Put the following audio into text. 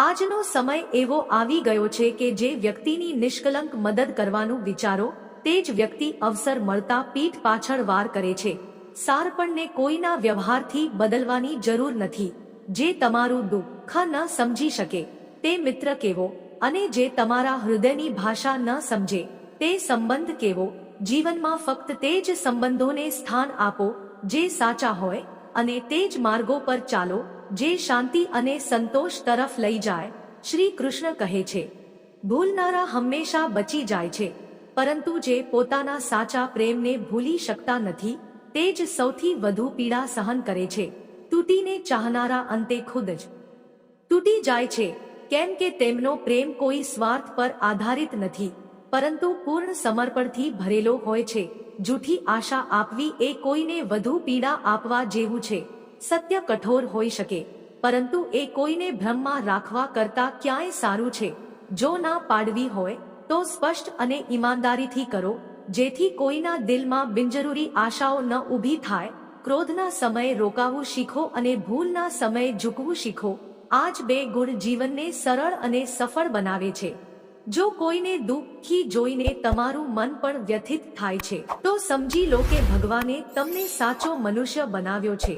આજનો સમય એવો આવી ગયો છે કે જે વ્યક્તિની નિષ્કલંક મદદ કરવાનું વિચારો, તે જ વ્યક્તિ અવસર મળતા પીઠ પાછળ વાર કરે છે. સારપણને કોઈના વ્યવહારથી બદલવાની જરૂર નથી. જે તમારું દુઃખ ન સમજી શકે, તે મિત્ર કેવો અને જે તમારા હૃદયની ભાષા ન સમજે, તે સંબંધ કેવો? જીવનમાં ફક્ત તે જ સંબંધોને સ્થાન આપો, જે સાચા હોય, અને તે જ માર્ગો પર ચાલો જે શાંતિ અને સંતોષ તરફ લઈ જાય, શ્રી કૃષ્ણ કહે છે. ભૂલનારા હંમેશા બચી જાય છે, પરંતુ જે પોતાના સાચા પ્રેમને ભૂલી શકતા નથી, તે જ સૌથી વધુ પીડા સહન કરે છે. તૂટીને ચાહનારા અંતે ખુદ જ. તૂટી જાય છે, કેમ કે તેમનો પ્રેમ કોઈ સ્વાર્થ પર આધારિત નથી, પરંતુ પૂર્ણ સમર્પણથી ભરેલો હોય છે. જૂઠી આશા આપવી એ કોઈને વધુ પીડા આપવા જેવું છે. સત્ય કઠોર હોઈ શકે, પરંતુ એ કોઈને ભ્રમમાં રાખવા કરતા ક્યાંય સારું છે. જો ના પાડવી હોય, તો સ્પષ્ટ અને ઈમાનદારીથી કરો, જેથી કોઈના દિલમાં બિનજરૂરી આશાઓ ન ઊભી થાય, ક્રોધના સમયે રોકાવું શીખો અને ભૂલના સમયે ઝૂકવું શીખો. આ જ બે ગુણ જીવનને સરળ અને સફળ બનાવે છે. જો કોઈને દુઃખી જોઈને તમારું મન પણ વ્યથિત થાય છે, તો સમજી લો કે ભગવાને તમને સાચો મનુષ્ય બનાવ્યો છે.